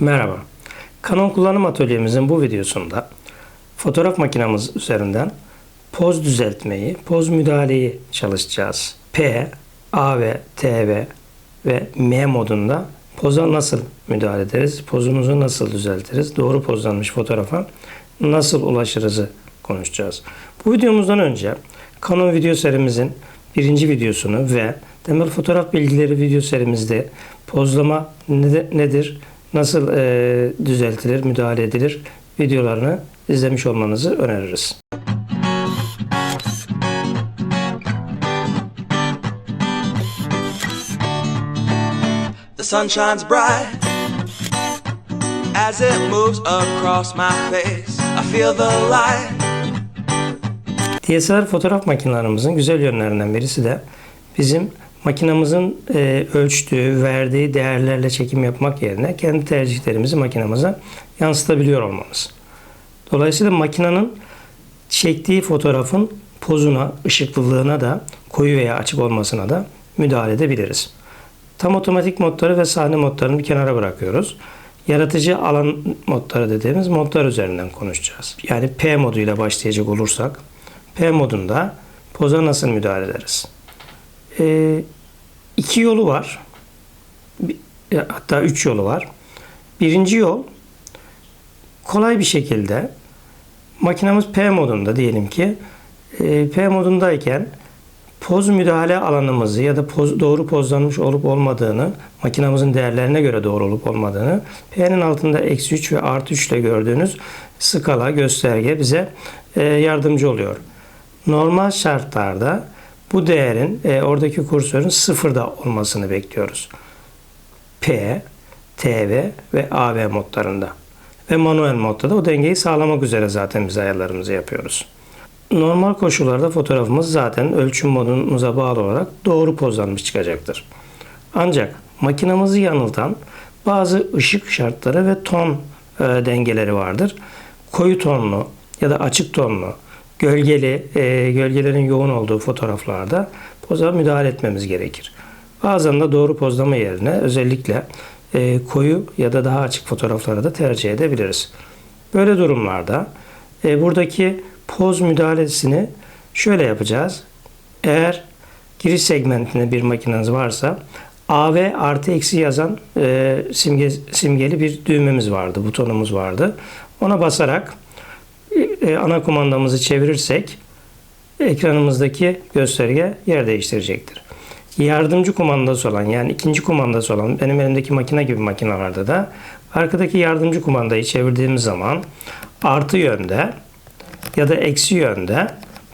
Merhaba. Canon kullanım atölyemizin bu videosunda fotoğraf makinamız üzerinden poz düzeltmeyi, poz müdahaleyi çalışacağız. P, A ve T ve ve M modunda poza nasıl müdahale ederiz? Pozumuzu nasıl düzeltiriz? Doğru pozlanmış fotoğrafa nasıl ulaşırızı konuşacağız. Bu videomuzdan önce Canon video serimizin birinci videosunu ve temel fotoğraf bilgileri video serimizde pozlama ne- nedir, nasıl e, düzeltilir, müdahale edilir videolarını izlemiş olmanızı öneririz. The sun shines bright as it moves across my face. I feel the light. DSLR fotoğraf makinelerimizin güzel yönlerinden birisi de bizim makinamızın e, ölçtüğü, verdiği değerlerle çekim yapmak yerine kendi tercihlerimizi makinamıza yansıtabiliyor olmamız. Dolayısıyla makinenin çektiği fotoğrafın pozuna, ışıklılığına da koyu veya açık olmasına da müdahale edebiliriz. Tam otomatik modları ve sahne modlarını bir kenara bırakıyoruz. Yaratıcı alan modları dediğimiz modlar üzerinden konuşacağız. Yani P moduyla başlayacak olursak P modunda poza nasıl müdahale ederiz? Ee, iki yolu var. E, Hatta üç yolu var. Birinci yol kolay bir şekilde makinamız P modunda diyelim ki e, P modundayken poz müdahale alanımızı ya da poz, doğru pozlanmış olup olmadığını makinamızın değerlerine göre doğru olup olmadığını P'nin altında eksi 3 ve artı 3 ile gördüğünüz skala gösterge bize e, yardımcı oluyor. Normal şartlarda bu değerin e, oradaki kursörün sıfırda olmasını bekliyoruz. P, TV ve AV modlarında. Ve manuel modda da o dengeyi sağlamak üzere zaten biz ayarlarımızı yapıyoruz. Normal koşullarda fotoğrafımız zaten ölçüm modumuza bağlı olarak doğru pozlanmış çıkacaktır. Ancak makinamızı yanıltan bazı ışık şartları ve ton e, dengeleri vardır. Koyu tonlu ya da açık tonlu, gölgeli, e, gölgelerin yoğun olduğu fotoğraflarda poza müdahale etmemiz gerekir. Bazen de doğru pozlama yerine özellikle e, koyu ya da daha açık fotoğrafları da tercih edebiliriz. Böyle durumlarda e, buradaki poz müdahalesini şöyle yapacağız. Eğer giriş segmentinde bir makineniz varsa AV artı eksi yazan e, simge, simgeli bir düğmemiz vardı, butonumuz vardı. Ona basarak e, ana kumandamızı çevirirsek ekranımızdaki gösterge yer değiştirecektir. Yardımcı kumandası olan yani ikinci kumandası olan benim elimdeki makine gibi makinelerde de arkadaki yardımcı kumandayı çevirdiğimiz zaman artı yönde ya da eksi yönde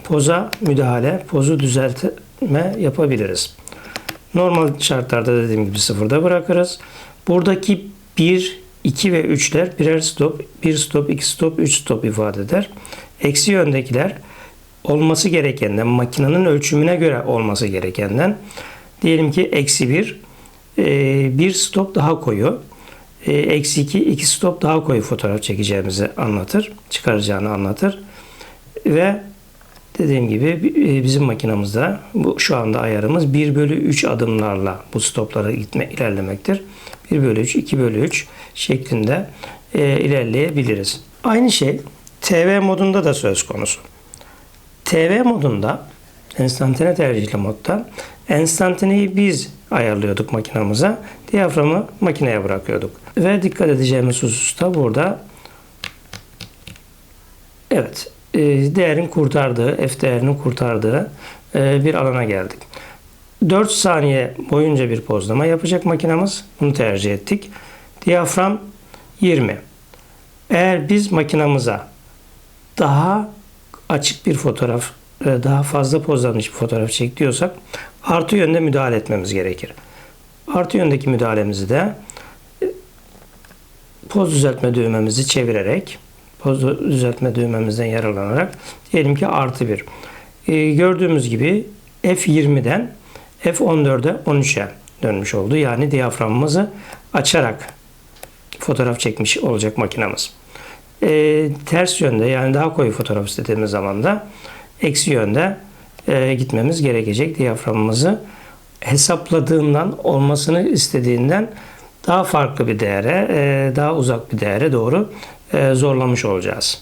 poza müdahale, pozu düzeltme yapabiliriz. Normal şartlarda dediğim gibi sıfırda bırakırız. Buradaki 1, 2 ve 3'ler birer stop, 1 stop, 2 stop, 3 stop ifade eder. Eksi yöndekiler olması gerekenden, makinenin ölçümüne göre olması gerekenden diyelim ki eksi 1, bir stop daha koyu, e, eksi 2, 2 stop daha koyu fotoğraf çekeceğimizi anlatır, çıkaracağını anlatır. Ve dediğim gibi e, bizim makinamızda bu şu anda ayarımız 1 bölü 3 adımlarla bu stoplara gitme ilerlemektir. 1 bölü 3, 2 bölü 3 şeklinde e, ilerleyebiliriz. Aynı şey TV modunda da söz konusu. TV modunda enstantane tercihli modda enstantaneyi biz ayarlıyorduk makinamıza. Diyaframı makineye bırakıyorduk. Ve dikkat edeceğimiz husus da burada Evet, e, değerin kurtardığı, F değerinin kurtardığı e, bir alana geldik. 4 saniye boyunca bir pozlama yapacak makinamız. Bunu tercih ettik. Diyafram 20. Eğer biz makinamıza daha açık bir fotoğraf, e, daha fazla pozlanmış bir fotoğraf çek diyorsak artı yönde müdahale etmemiz gerekir. Artı yöndeki müdahalemizi de e, poz düzeltme düğmemizi çevirerek poz düzeltme düğmemizden yararlanarak diyelim ki artı bir. Ee, gördüğümüz gibi F20'den F14'e 13'e dönmüş oldu. Yani diyaframımızı açarak fotoğraf çekmiş olacak makinamız. Ee, ters yönde yani daha koyu fotoğraf istediğimiz zaman da eksi yönde e, gitmemiz gerekecek. Diyaframımızı hesapladığından olmasını istediğinden daha farklı bir değere, e, daha uzak bir değere doğru e, zorlamış olacağız.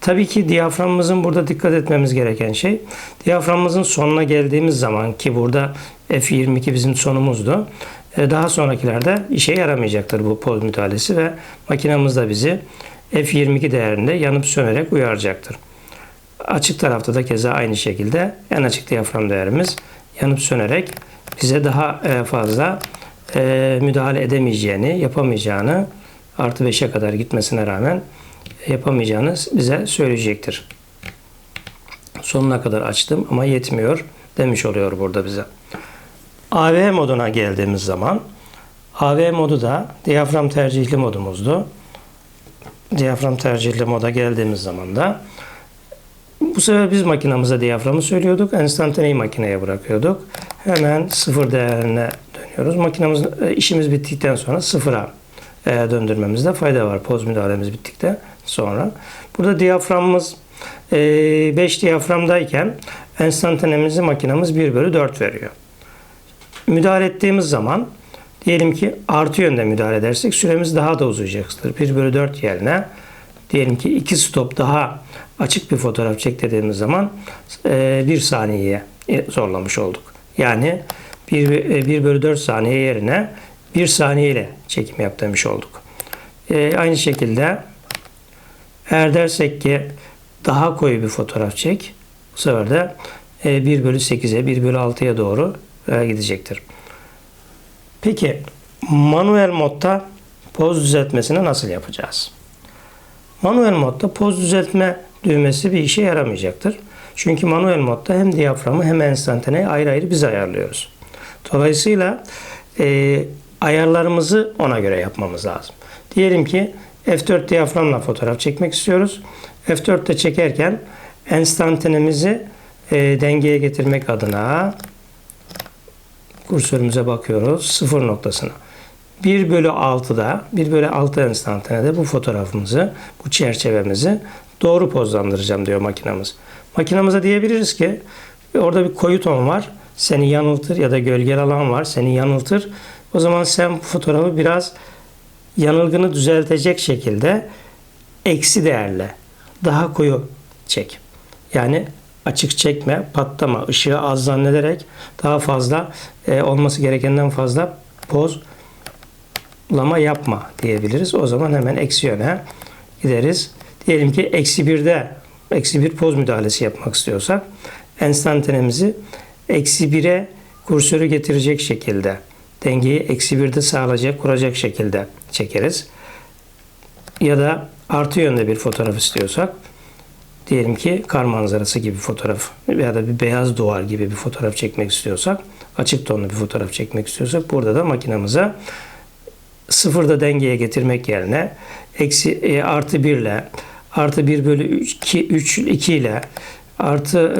Tabii ki diyaframımızın burada dikkat etmemiz gereken şey, diyaframımızın sonuna geldiğimiz zaman ki burada F22 bizim sonumuzdu. E, Daha sonrakilerde işe yaramayacaktır bu poz müdahalesi ve makinamız da bizi F22 değerinde yanıp sönerek uyaracaktır. Açık tarafta da keza aynı şekilde en açık diyafram değerimiz yanıp sönerek bize daha e, fazla e, müdahale edemeyeceğini, yapamayacağını artı 5'e kadar gitmesine rağmen yapamayacağını bize söyleyecektir. Sonuna kadar açtım ama yetmiyor demiş oluyor burada bize. AV moduna geldiğimiz zaman AV modu da diyafram tercihli modumuzdu. Diyafram tercihli moda geldiğimiz zaman da bu sefer biz makinamıza diyaframı söylüyorduk. Enstantaneyi makineye bırakıyorduk. Hemen sıfır değerine dönüyoruz. Makinamız e, işimiz bittikten sonra sıfıra e, döndürmemizde fayda var. Poz müdahalemiz bittikten sonra. Burada diyaframımız 5 diyaframdayken enstantanemizi makinamız 1 bölü 4 veriyor. Müdahale ettiğimiz zaman diyelim ki artı yönde müdahale edersek süremiz daha da uzayacaktır. 1 bölü 4 yerine diyelim ki 2 stop daha açık bir fotoğraf çek dediğimiz zaman 1 saniyeye zorlamış olduk. Yani 1, 1 bölü 4 saniye yerine 1 saniye ile çekim yap demiş olduk. E, aynı şekilde eğer dersek ki daha koyu bir fotoğraf çek bu sefer de e, 1 bölü 8'e 1 bölü 6'ya doğru e, gidecektir. Peki manuel modda poz düzeltmesini nasıl yapacağız? Manuel modda poz düzeltme düğmesi bir işe yaramayacaktır. Çünkü manuel modda hem diyaframı hem enstantaneyi ayrı ayrı biz ayarlıyoruz. Dolayısıyla e, ayarlarımızı ona göre yapmamız lazım. Diyelim ki F4 diyaframla fotoğraf çekmek istiyoruz. F4'te çekerken enstantanemizi e, dengeye getirmek adına kursörümüze bakıyoruz. Sıfır noktasına. 1 bölü 6'da 1 bölü 6 enstantanede bu fotoğrafımızı, bu çerçevemizi doğru pozlandıracağım diyor makinamız. Makinamıza diyebiliriz ki orada bir koyu ton var. Seni yanıltır ya da gölgeli alan var. Seni yanıltır. O zaman sen bu fotoğrafı biraz yanılgını düzeltecek şekilde eksi değerle daha koyu çek. Yani açık çekme, patlama, ışığı az zannederek daha fazla e, olması gerekenden fazla pozlama yapma diyebiliriz. O zaman hemen eksi yöne gideriz. Diyelim ki eksi birde eksi bir poz müdahalesi yapmak istiyorsak enstantanemizi eksi bire kursörü getirecek şekilde dengeyi eksi birde sağlayacak, kuracak şekilde çekeriz. Ya da artı yönde bir fotoğraf istiyorsak diyelim ki kar manzarası gibi bir fotoğraf ya da bir beyaz duvar gibi bir fotoğraf çekmek istiyorsak açık tonlu bir fotoğraf çekmek istiyorsak burada da makinamıza sıfırda dengeye getirmek yerine eksi e, artı 1 ile artı 1 bölü 2, 3 2 ile artı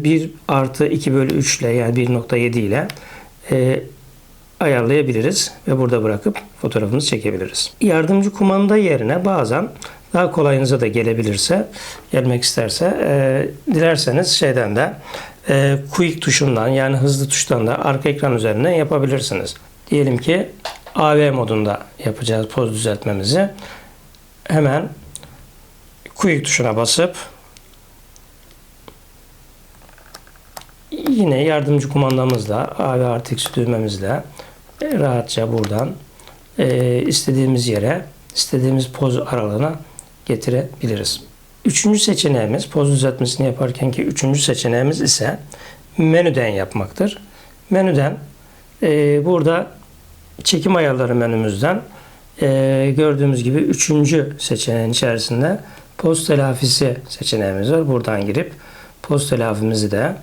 e, 1 artı 2 bölü 3 ile yani 1.7 ile e, ayarlayabiliriz ve burada bırakıp fotoğrafımızı çekebiliriz. Yardımcı kumanda yerine bazen daha kolayınıza da gelebilirse, gelmek isterse e, dilerseniz şeyden de e, quick tuşundan yani hızlı tuştan da arka ekran üzerinden yapabilirsiniz. Diyelim ki AV modunda yapacağız poz düzeltmemizi. Hemen quick tuşuna basıp yine yardımcı kumandamızla AV artı düğmemizle rahatça buradan e, istediğimiz yere istediğimiz poz aralığına getirebiliriz. Üçüncü seçeneğimiz poz düzeltmesini yaparken ki üçüncü seçeneğimiz ise menüden yapmaktır. Menüden e, burada çekim ayarları menümüzden e, gördüğümüz gibi üçüncü seçeneğin içerisinde poz telafisi seçeneğimiz var. Buradan girip poz telafimizi de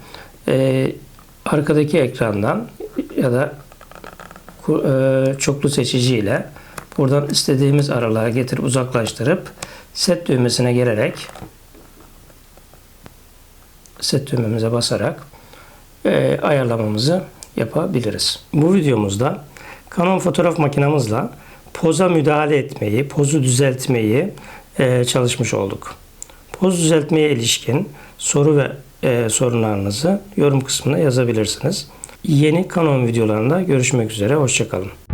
e, arkadaki ekrandan ya da e, çoklu seçici ile buradan istediğimiz aralığa getirip uzaklaştırıp set düğmesine gelerek set düğmemize basarak e, ayarlamamızı yapabiliriz. Bu videomuzda Canon fotoğraf makinamızla poza müdahale etmeyi, pozu düzeltmeyi e, çalışmış olduk. Poz düzeltmeye ilişkin soru ve e, sorunlarınızı yorum kısmına yazabilirsiniz. Yeni Canon videolarında görüşmek üzere. Hoşçakalın.